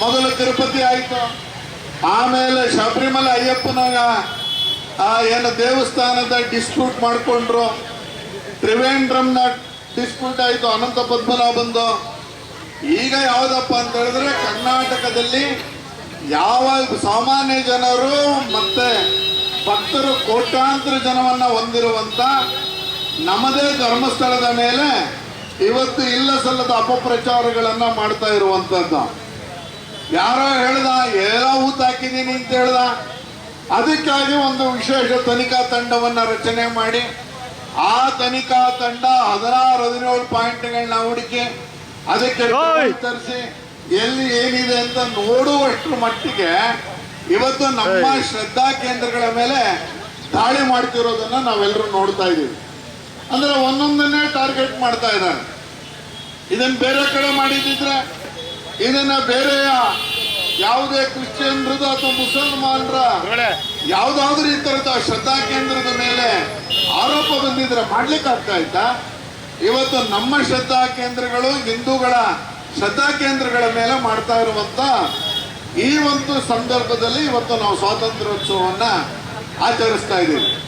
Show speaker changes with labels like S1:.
S1: ಮೊದಲು ತಿರುಪತಿ ಆಯಿತು. ಆಮೇಲೆ ಶಬರಿಮಲೆ ಅಯ್ಯಪ್ಪನಾಗ ಆ, ಏನು ದೇವಸ್ಥಾನದ ಡಿಸ್ಪ್ಯೂಟ್ ಮಾಡಿಕೊಂಡ್ರು. ತ್ರಿವೇಂದ್ರಂನ ಡಿಸ್ಪ್ಯೂಟ್ ಆಯಿತು, ಅನಂತ ಪದ್ಮನಾಭಂದು ಈಗ ಯಾವುದಪ್ಪ ಅಂತ ಹೇಳಿದ್ರೆ ಕರ್ನಾಟಕದಲ್ಲಿ ಯಾವ ಸಾಮಾನ್ಯ ಜನರು ಮತ್ತೆ ಭಕ್ತರು ಕೋಟ್ಯಾಂತರ ಜನವನ್ನ ಹೊಂದಿರುವಂತ ನಮ್ಮದೇ ಧರ್ಮಸ್ಥಳದ ಮೇಲೆ ಇವತ್ತು ಇಲ್ಲ ಸಲ್ಲದ ಅಪಪ್ರಚಾರಗಳನ್ನ ಮಾಡ್ತಾ ಇರುವಂತದ್ದು. ಯಾರೋ ಹೇಳ್ದ ಎಲ್ಲ ಊತ ಹಾಕಿದ್ದೀನಿ ಅಂತ ಹೇಳ್ದ. ಅದಕ್ಕಾಗಿ ಒಂದು ವಿಶೇಷ ತನಿಖಾ ತಂಡವನ್ನ ರಚನೆ ಮಾಡಿ ಆ ತನಿಖಾ ತಂಡ ಹದಿನಾರು ಹದಿನೇಳು ಪಾಯಿಂಟ್ಗಳನ್ನ ಹುಡುಕಿ ಅದಕ್ಕೆ! ತರಿಸಿ ಎಲ್ಲಿ ಏನಿದೆ ಅಂತ ನೋಡುವಷ್ಟರ ಮಟ್ಟಿಗೆ ಇವತ್ತು ನಮ್ಮ ಶ್ರದ್ಧಾ ಕೇಂದ್ರಗಳ ಮೇಲೆ ದಾಳಿ ಮಾಡ್ತಿರೋದನ್ನ ನಾವೆಲ್ಲರೂ ನೋಡ್ತಾ ಇದ್ದೀವಿ. ಅಂದ್ರೆ ಒಂದೊಂದನ್ನೇ ಟಾರ್ಗೆಟ್ ಮಾಡ್ತಾ ಇದ್ದಾರೆ. ಇದನ್ನ ಬೇರೆ ಕಡೆ ಮಾಡಿದ್ರೆ ಇದನ್ನ ಬೇರೆಯ ಯಾವುದೇ ಕ್ರಿಶ್ಚಿಯನ್ರದ ಅಥವಾ ಮುಸಲ್ಮಾನರ
S2: ಯಾವ್ದಾದ್ರೂ
S1: ಯಾವ್ದಾದ್ರು ಈ ತರದ ಶ್ರದ್ಧಾ ಕೇಂದ್ರದ ಮೇಲೆ ಆರೋಪ ಬಂದಿದ್ರೆ ಮಾಡ್ಲಿಕ್ಕೆ ಆಗ್ತಾ ಇತ್ತಾ? ಇವತ್ತು ನಮ್ಮ ಶ್ರದ್ಧಾ ಕೇಂದ್ರಗಳು ಹಿಂದೂಗಳ ಶ್ರದ್ಧಾ ಕೇಂದ್ರಗಳ ಮೇಲೆ ಮಾಡ್ತಾ ಇರುವಂತ ಈ ಒಂದು ಸಂದರ್ಭದಲ್ಲಿ ಇವತ್ತು ನಾವು ಸ್ವಾತಂತ್ರ್ಯೋತ್ಸವವನ್ನ ಆಚರಿಸ್ತಾ ಇದ್ದೀವಿ.